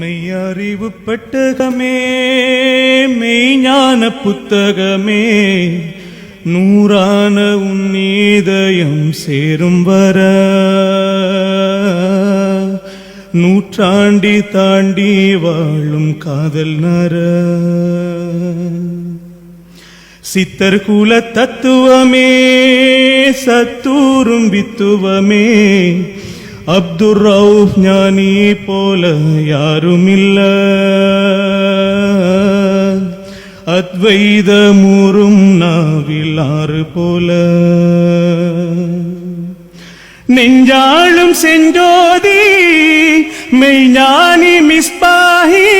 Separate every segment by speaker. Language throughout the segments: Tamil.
Speaker 1: மெய்யறிவு பெட்டகமே மெய்ஞான புத்தகமே. நூறான உன்னீதயம் சேரும் வர. நூற்றாண்டி தாண்டி வாழும் காதல் நர. சித்தர் குல தத்துவமே சத்தூரும் வித்துவமே. அப்துர் ரவுஃப் ஞானி போல யாருமில்ல. அத்வைத மூரும் நாவில் ஆறு போல. நெஞ்சாளும் செஞ்சோதி மெய்ஞானி மிஸ்பாஹி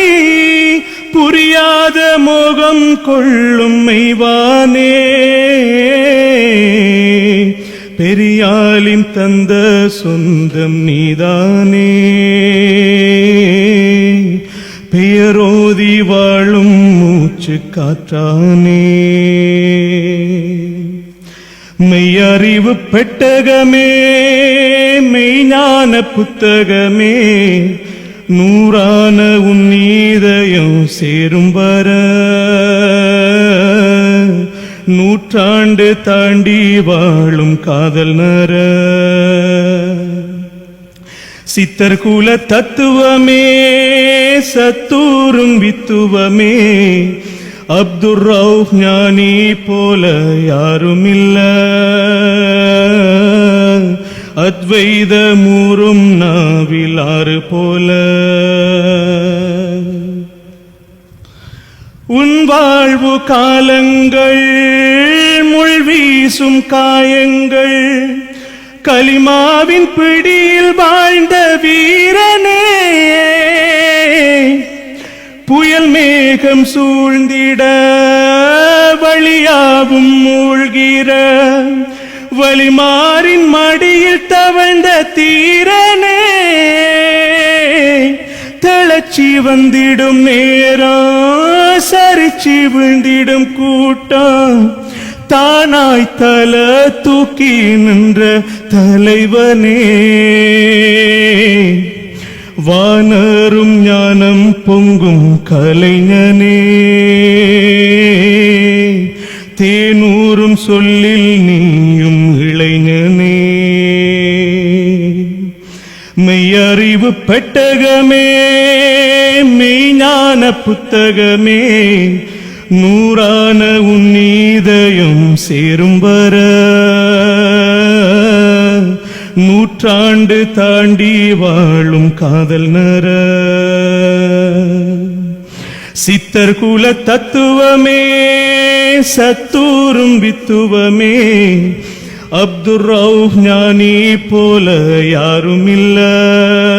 Speaker 1: புரியாத மோகம் கொள்ளும் மெய்வானே. பெரியாலின் தந்த சொந்தம் நீதானே. பெயரோதி வாழும் மூச்சு காற்றானே. மெய்யறிவு பெட்டகமே மெய்ஞான புத்தகமே நூறான உன் நீதயம் சேரும் வர. நூற்றாண்டு தாண்டி வாழும் காதல் நர. சித்தர் குல தத்துவமே சத்தூரும் வித்துவமே. அப்துர் ரவுப் ஞானி போல யாரும் இல்ல அத்வைத மூரும் நாவிலாறு போல. உன் வாழ்வு காலங்கள் முள் வீசும் காயங்கள். கலிமாவின் பிடியில் வாழ்ந்த வீரனே. புயல் மேகம் சூழ்ந்திட வழியாவும் மூழ்கிற. வழிமாறின் மடியில் தவழ்ந்த தீரனே. தளச்சி வந்திடும் நேரம் சரிச்சி விழுந்திடும் கூட்டம். தானாய் தல தூக்கி நின்ற தலைவனே. வானரும் ஞானம் பொங்கும் கலைஞனே. தேனூரும் சொல்லில் நீயும் இளைஞனே. மெய்யறிவு பெட்டகமே. மெய்ஞான புத்தகமே. நூறான உன்னீதயம் சேரும் வர. நூற்றாண்டு தாண்டி வாழும் காதல் நர. சித்தர் குல தத்துவமே சத்தூரும் வித்துவமே. அப்துர் ரவுஃப் ஞானி போல யாரும் இல்லை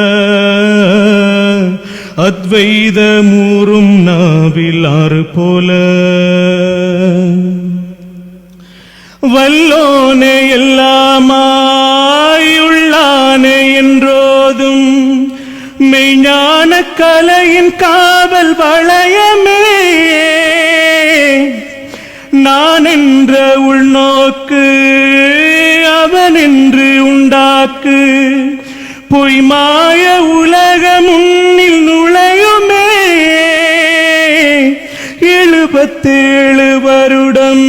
Speaker 1: மூரும் நாவில் ஆறு போல. வல்லோனே எல்லாமாயுள்ளானே என்றோதும் மெய்ஞான கலையின் காவல் வளையமே. நான் என்ற உள்நோக்கு அவன் என்று உண்டாக்கு பொய்மாய உலக முன்னில் இருபத்தேழு வருடம்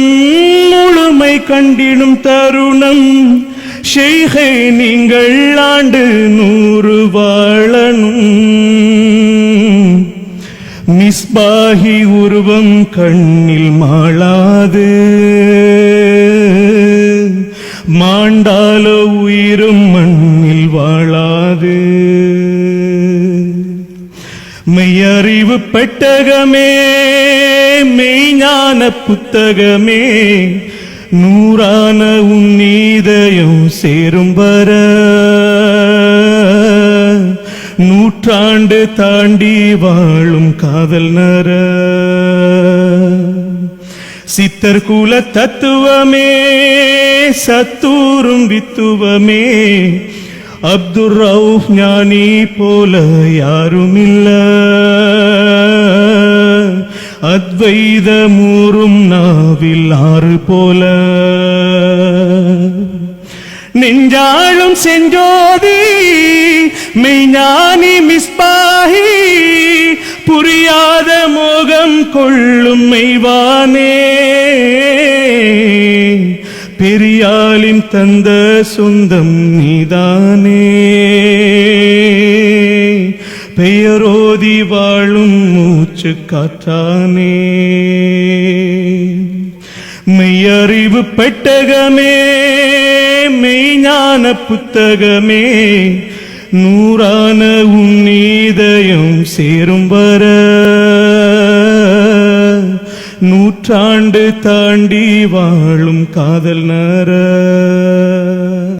Speaker 1: முழுமை கண்டிடும் தருணம். ஷெய்கை நீங்கள் ஆண்டு நூறு வாழனும். மிஸ்பாகி உருவம் கண்ணில் மாளாது. மாண்டால உயிரும் மண் மெய்யறிவு பெட்டகமே மெய்ஞான புத்தகமே. நூறான உன்னீதயம் சேரும் வர. நூற்றாண்டு தாண்டி வாழும் காதல் நர. சித்தர் குல தத்துவமே சத்தூரும் வித்துவமே. அப்துர் ரவுஃப் ஞானி போல யாரும் இல்ல அத்வைத மூரும் நாவில் ஆறு போல. நெஞ்சாளும் செஞ்சோதி மெய்ஞானி மிஸ்பாஹி புரியாத மோகம் கொள்ளும் மெய்வானே. பெரியாளின் தந்த சொந்தம் நீதானே. பெயரோதி வாழும் மூச்சு காற்றானே. மெய்யறிவு பெட்டகமே மெய்ஞான புத்தகமே. நூறான உன் நீதயம் சேரும் வர. நூற்றாண்டு தாண்டி வாழும் காதல் நர